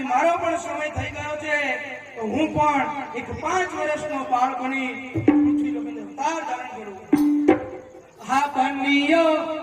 આજ મારો પણ સમય થઈ ગયો છે. તો હું પણ એક પાંચ વર્ષનો બાળક બની પૃથ્વી ધારણ કરું. હા બન્યો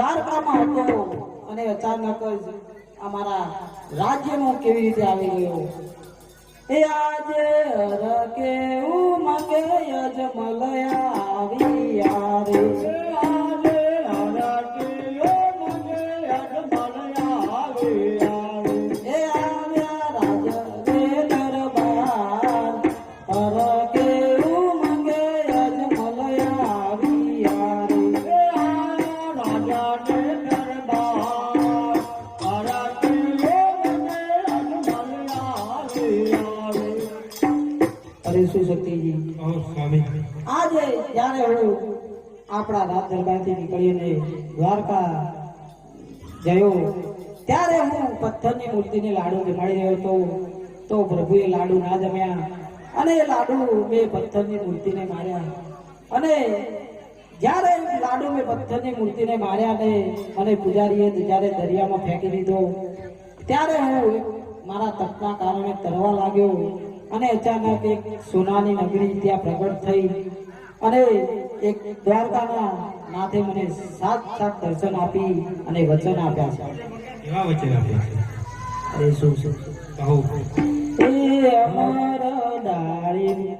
દ્વારકામાં હતો અને અચાનક જ અમારા રાજ્યમાં કેવી રીતે આવી ગયો? એ આજે હર કેવું મગે યજમલયા આવી યારે. જ્યારે હું આપણા રાત દરબારથી નીકળીને દ્વારકા ગયો ત્યારે હું પથ્થરની મૂર્તિને લાડુ જમાડી રહ્યો હતો. તો પ્રભુએ લાડુ ના જમ્યા અને એ લાડુ મેં પથ્થરની મૂર્તિને માર્યા. અને જ્યારે લાડુ મેં પથ્થરની મૂર્તિને માર્યા ને મને પૂજારીએ જ્યારે દરિયામાં ફેંકી દીધો. ત્યારે હું મારા તપના કારણે તરવા લાગ્યો અને અચાનક એક સોનાની નગરી ત્યાં પ્રગટ થઈ. અને એક દ્વારકાના નાથે મને સાત સાત દર્શન આપી અને વચન આપ્યા છે. એવા વચન આપ્યા છે? અરે શું શું? કહો. એ અમારા ડાળી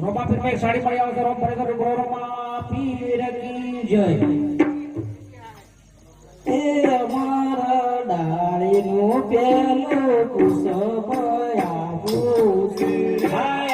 રોમા પીરમાં સાડી મળી આવશે. રોમ ભરે તો રોમા પીર કી જય. એ અમારા દાળી ડાળીનું પેલું પુષ્પ આપું છું.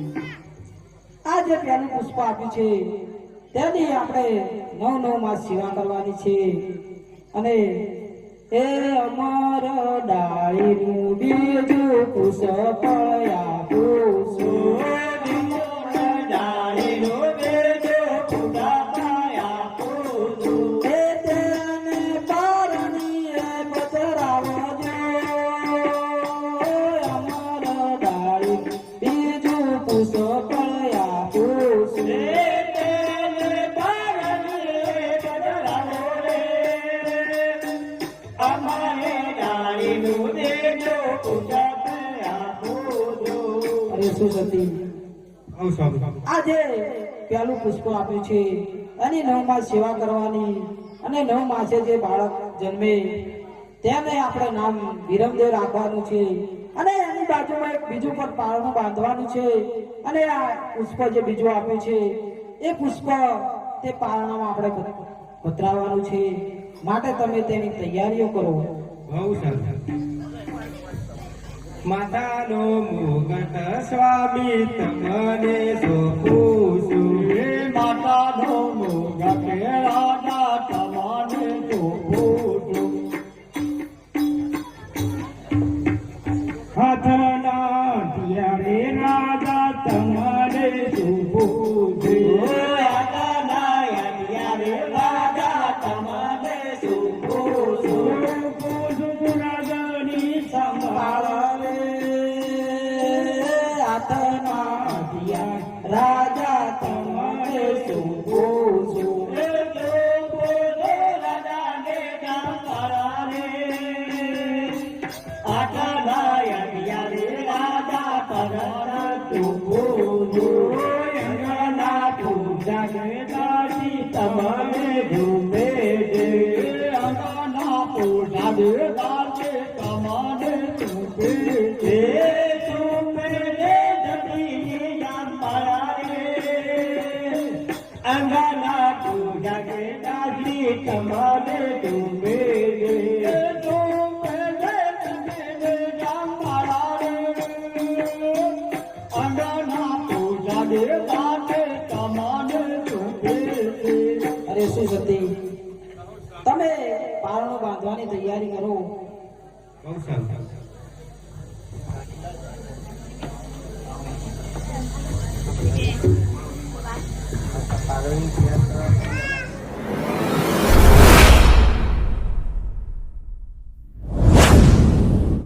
પહેલું જે પેલું પુષ્પ આપ્યું છે. તેની આપણે નવ નવ માસ સેવા કરવાની છે. અને એ અમાર ડાળીનું બીજું પુષ્પ અને નવ માસ જે બાળક જન્મે તેને રાખવાનું છે. અને એની બાજુમાં એક બીજું પણ પારણું બાંધવાનું છે. અને આ પુષ્પ જે બીજું આપ્યું છે, એ પુષ્પ તે પારણામાં આપણે પધરાવવાનું છે. માટે તમે તેની તૈયારીઓ કરો. બહુ સરસ. માતાનો મુગટ સ્વામી તમને સોંપું છું અંગાના પોષા દે દાસે તમારે ચૂપે છે ચૂપે રે જતી જાન પાયા રે અંગાના પૂજા કે દાસી તમારે ચૂપે છે ચૂપે રે જતી જાન પાયા અંગાના પૂજા અરે શું સતી તમે પારણું બાંધવાની તૈયારી કરો બહુ સરસ પારણી